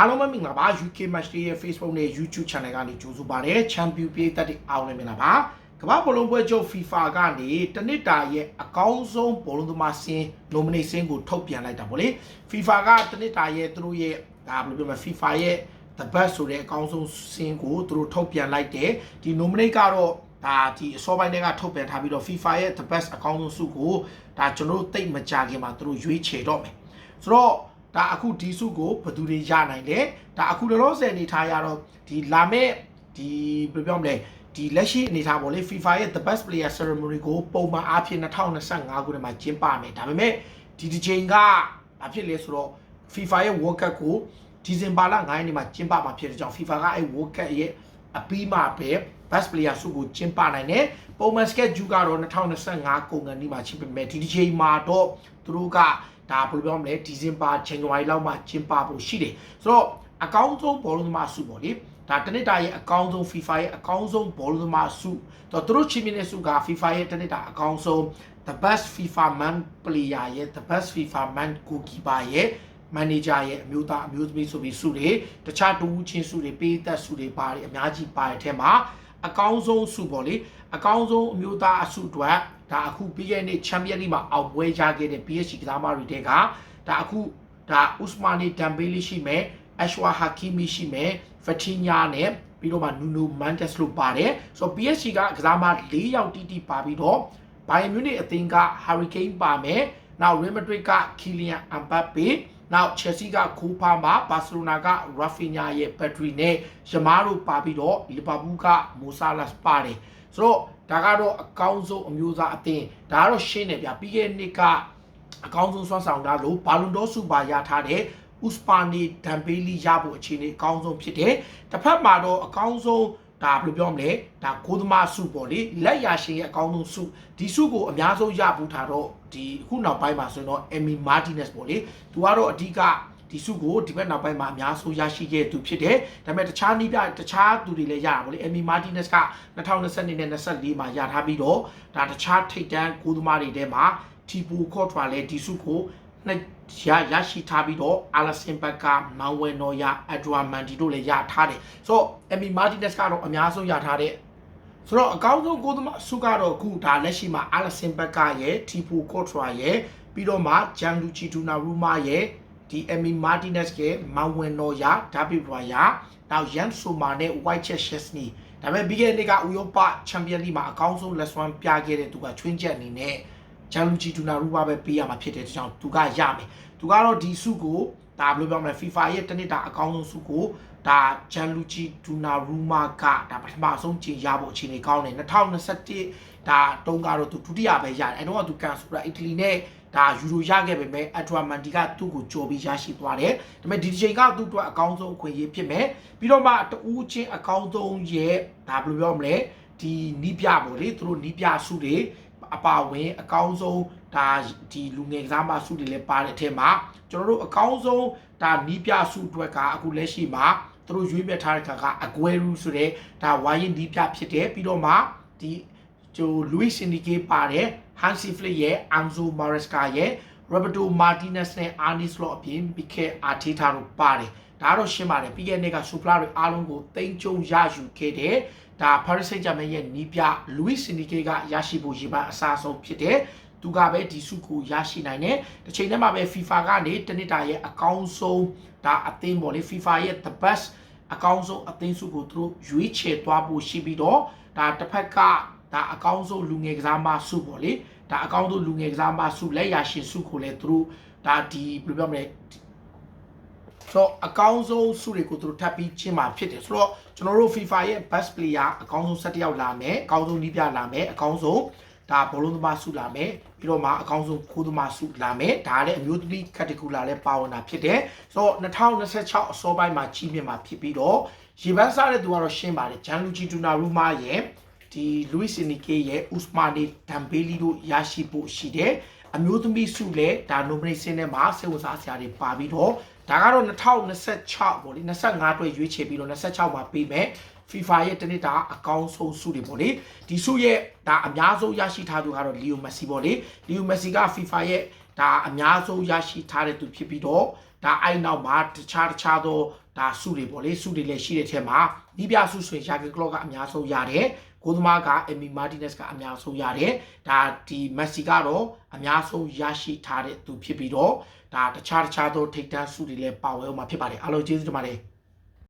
အားလုံးပဲမင်္ဂလာပါ UK Match Day ရဲ့ Facebook နဲ့ YouTube Channel ကနေကြိုဆိုပါရစေ Champion ပြည်သက်တွေအားလုံးပဲမင်္ဂလာပါကမ္ဘာဘောလုံးပွဲချုပ် FIFA ကနေတနစ်တာရဲ့အကောင်းဆုံးဘောလုံးသမားစင်း nomination ကိုထုတ်ပြန်လိုက်တာပေါ့လေ FIFA ကတနစ်တာရဲ့သူတို့ရဲ့ဒါဘယ်လိုပြောမလဲ FIFA ရဲ့ the best ဆိုတဲ့အကောင်းဆုံးစင်းကိုသူတို့ထုတ်ပြန်လိုက်တယ်ဒီ nominate ကတော့ဒါဒီအစောပိုင်းတွေကထုတ်ပြန်ထားပြီးတော့ FIFA ရဲ့ the best အကောင်းဆုံးစုကိုဒါကျွန်တော်တို့တိတ်မကြခင်မှာသူတို့ရွေးချယ်တော့မယ်ဆိုတော့ ဒါအခုဒီစုကိုဘယ်သူတွေရနိုင်လဲဒါအခုလောလောဆယ်အနေထားရတော့ဒီလာမဲ့ဒီဘယ်လိုပြောမလဲဒီလက်ရှိအနေထားပေါ့လေ FIFA ရဲ့ the best player ceremony ကိုပုံမှန်အားဖြင့်2025ခုနှစ်မှာကျင်းပမယ်ဒါပေမဲ့ဒီဒီချိန်ကဘာဖြစ်လဲဆိုတော့ FIFA ရဲ့ World Cup ကိုဒီဇင်ဘာလ9ရက်နေ့မှာကျင်းပမှာဖြစ်တဲ့ကြောင့် FIFA ကအဲ့ World Cup ရဲ့အပြီးမှပဲ best player စုကိုကျင်းပနိုင်တယ်ပုံမှန် schedule ကတော့2025ကုန်ကနေမှာချစ်ပေမဲ့ဒီဒီချိန်မှာတော့သူတို့က ဒါဘယ်လိုပြောမလဲဒီဇင်ဘာဇန်နဝါရီလောက်မှာကျင်းပဖို့ရှိတယ်ဆိုတော့အကောင်းဆုံးဘောလုံးသမားစုပေါ့လေဒါတနစ်တာရဲ့အကောင်းဆုံး FIFA ရဲ့အကောင်းဆုံးဘောလုံးသမားစုတော့သူတို့ချီးမြှင့်တဲ့စုက FIFA ရဲ့တနစ်တာအကောင်းဆုံး the best FIFA man player ရဲ့ the best FIFA man goalkeeper ရဲ့ manager ရဲ့အမျိုးသားအမျိုးသမီးဆိုပြီးစုတွေတခြားတူးချင်းစုတွေပေးသက်စုတွေပါတယ်အများကြီးပါတဲ့အထက်မှာ အကောင်းဆုံးစုပေါ့လေအကောင်းဆုံးအမျိုးသားအစုတွေဒါအခုပြီးခဲ့တဲ့ချန်ပီယံလိမှာအောင်ပွဲရခဲ့တဲ့ PSG ကစားမတွေတဲ့ကဒါအခုဒါဥစမာနီဒမ်ဘေလီရှိမယ်အရှဝါဟာကီမီရှိမယ်ဖတီညာနဲ့ပြီးတော့မှနူနိုမန်တက်စ်လို့ပါတယ်ဆိုတော့ PSG ကကစားမ၄ယောက်တီတီပါပြီးတော့ဘိုင်ယန်မြူနစ်အသင်းကဟာရီကိန်းပါမယ်နောက်ရီမက်ဒရစ်ကကီလီယန်အမ်ဘတ်ပေ နောက် Chelsea ကခိုးဖားမှာဘာစီလိုနာက Rafinha ရဲ့ဘက်ထရီနဲ့ယမားတို့ပါပြီးတော့လီဗာပူးကမိုဆာလတ်ပါတယ်ဆိုတော့ဒါကတော့အကောင်းဆုံးအမျိုးသားအသင်းဒါကတော့ရှင်းတယ်ဗျပြီးခဲ့တဲ့နှစ်ကအကောင်းဆုံးဆွမ်းဆောင်တာလို့ဘာလွန်ဒေါစူပါရထားတဲ့ဥစပါနီဒမ်ဘေလီရဖို့အခြေအနေအကောင်းဆုံးဖြစ်တယ်တစ်ဖက်မှာတော့အကောင်းဆုံး ဒါဘယ်လိုပြောမလဲဒါကိုသမားစုပေါ့လေလက်ရရှင်ရဲ့အကောင်းဆုံးစုဒီစုကိုအများဆုံးရဖို့ထားတော့ဒီအခုနောက်ပိုင်းမှာဆိုရင်တော့အမီမာတီနက်စ်ပေါ့လေသူကတော့အဓိကဒီစုကိုဒီဘက်နောက်ပိုင်းမှာအများဆုံးရရှိခဲ့သူဖြစ်တယ်ဒါပေမဲ့တခြားနည်းပြတခြားသူတွေလည်းရတာပေါ့လေအမီမာတီနက်စ်က2022နဲ့24မှာရထားပြီးတော့ဒါတခြားထိတ်တန်းကိုသမားတွေထဲမှာတီပူခေါ့ထွာလည်းဒီစုကိုနှစ် ရရရှိထားပြီးတော့အာလဆင်ဘက်ကမောင်ဝဲနော်ရအဒရာမန်ဒီတို့လည်းရထားတယ်ဆိုတော့အမီမာတီနက်စ်ကတော့အများဆုံးရထားတဲ့ဆိုတော့အကောင်းဆုံးကိုသမားစုကတော့အခုဒါလက်ရှိမှာအာလဆင်ဘက်ကရဲ့တီပူခေါ့ထွာရဲ့ပြီးတော့မှဂျန်လူချီတူနာရူမာရဲ့ဒီအမီမာတီနက်စ်ရဲ့မောင်ဝဲနော်ရဒါဗစ်ဘရာယာနောက်ယန်ဆိုမာနဲ့ white chess chesney ဒါပေမဲ့ပြီးခဲ့တဲ့နေ့ကဥရောပချန်ပီယံလိမှာအကောင်းဆုံးလက်စွမ်းပြခဲ့တဲ့သူကချွင်းချက်အနေနဲ့ ဂျန်လူချီတူနာရူပါပဲပေးရမှာဖြစ်တဲ့ကြောင့်သူကရမယ်သူကတော့ဒီစုကိုဒါဘယ်လိုပြောမလဲ FIFA ရဲ့တနစ်တာအကောင်းဆုံးစုကိုဒါဂျန်လူချီတူနာရူမာကဒါပထမဆုံးချိန်ရဖို့အခြေအနေကောင်းတယ်2021ဒါတုန်းကတော့သူဒုတိယပဲရတယ်အဲတော့ကသူကန်ဆိုတာအီတလီနဲ့ဒါယူရိုရခဲ့ပေမဲ့အထရာမန်ဒီကသူ့ကိုကြော်ပြီးရရှိသွားတယ်ဒါပေမဲ့ဒီချိန်ကသူ့အတွက်အကောင်းဆုံးအခွင့်အရေးဖြစ်မယ်ပြီးတော့မှတူးချင်းအကောင်းဆုံးရဲ့ဒါဘယ်လိုပြောမလဲဒီနီးပြပေါ့လေသူတို့နီးပြစုတွေ အပါဝင်အကောင်းဆုံးဒါဒီလူငယ်ကစားမစုတွေလည်းပါတဲ့အထက်မှာကျွန်တော်တို့အကောင်းဆုံးဒါနီးပြစုအတွက်ကအခုလက်ရှိမှာသူတို့ရွေးပြထားတဲ့ခါကအကွဲရူဆိုတဲ့ဒါဝိုင်းရင်နီးပြဖြစ်တယ်ပြီးတော့မှဒီကျိုလူးစ်စင်ဒီကေပါတဲ့ဟန်စီဖလစ်ရဲ့အန်ဇိုမာရက်စကာရဲ့ရောဘတ်တိုမာတီနက်စ်နဲ့အာနီစလော့အပြင်ဘီကေအာတီတာတို့ပါတယ်ဒါတော့ရှင်းပါတယ်ပြီးခဲ့တဲ့နေ့ကဆူဖလာတွေအားလုံးကိုတိမ့်ကျုံရယူခဲ့တဲ့ ဒါပါရီစိတ်ဂျာမန်ရဲ့နီးပြလူးစ်စင်ဒီကေကရရှိဖို့ရည်မှအစားဆုံးဖြစ်တဲ့သူကပဲဒီစုကိုရရှိနိုင်တယ်တစ်ချိန်တည်းမှာပဲ FIFA ကနေတနစ်တာရဲ့အကောင်းဆုံးဒါအသင်းပေါ့လေ FIFA ရဲ့ the best အကောင်းဆုံးအသင်းစုကိုသူတို့ရွေးချယ်သွားဖို့ရှိပြီးတော့ဒါတစ်ဖက်ကဒါအကောင်းဆုံးလူငယ်ကစားမစုပေါ့လေဒါအကောင်းဆုံးလူငယ်ကစားမစုလက်ရရှင်စုကိုလည်းသူတို့ဒါဒီဘယ်လိုပြောမလဲ ဆိုတော့အကောင်းဆုံးစုတွေကိုသူတို့ထပ်ပြီးချင်းမှာဖြစ်တယ်ဆိုတော့ကျွန်တော်တို့ FIFA ရဲ့ best player အကောင်းဆုံး17ယောက်လာမယ်အကောင်းဆုံးနီးပြလာမယ်အကောင်းဆုံးဒါဘောလုံးသမားစုလာမယ်ပြီးတော့မှအကောင်းဆုံးခိုးသမားစုလာမယ်ဒါလည်းအမျိုးသမီး category လည်းပါဝင်တာဖြစ်တယ်ဆိုတော့2026အစောပိုင်းမှာကြီးမြင့်မှာဖြစ်ပြီးတော့ရေပန်းစားတဲ့သူကတော့ရှင်းပါတယ်ဂျန်လူချီတူနာရူမာရဲ့ဒီလူးစ်စနီကေရဲ့ဥစမာနီဒမ်ဘေလီတို့ရရှိဖို့ရှိတယ် အမျိုးသမီးစုလည်းဒါ nomination ထဲမှာစေဝစားစရာတွေပါပြီးတော့ဒါကတော့2026ပေါ့လေ25အတွက်ရွေးချယ်ပြီးတော့26မှာပေးမယ် FIFA ရဲ့တနစ်တာအကောင်းဆုံးစုတွေပေါ့လေဒီစုရဲ့ဒါအများဆုံးရရှိထားသူကတော့လီယိုမက်ဆီပေါ့လေလီယိုမက်ဆီက FIFA ရဲ့ဒါအများဆုံးရရှိထားတဲ့သူဖြစ်ပြီးတော့ဒါအဲ့နောက်မှာတခြားတခြားသောဒါစုတွေပေါ့လေစုတွေလည်းရှိတဲ့ထဲမှာနီးပြစုဆိုရင်ယာဂင်ကလော့ကအများဆုံးရတယ် ကိုသမားကအမီမာတီနက်စ်ကအများဆုံးရတယ်ဒါဒီမက်ဆီကတော့အများဆုံးရရှိထားတဲ့သူဖြစ်ပြီးတော့ဒါတခြားတခြားသောထိပ်တန်းစုတွေလည်းပါဝင်အောင်မှာဖြစ်ပါတယ်အားလုံးကျေးဇူးတင်ပါတယ်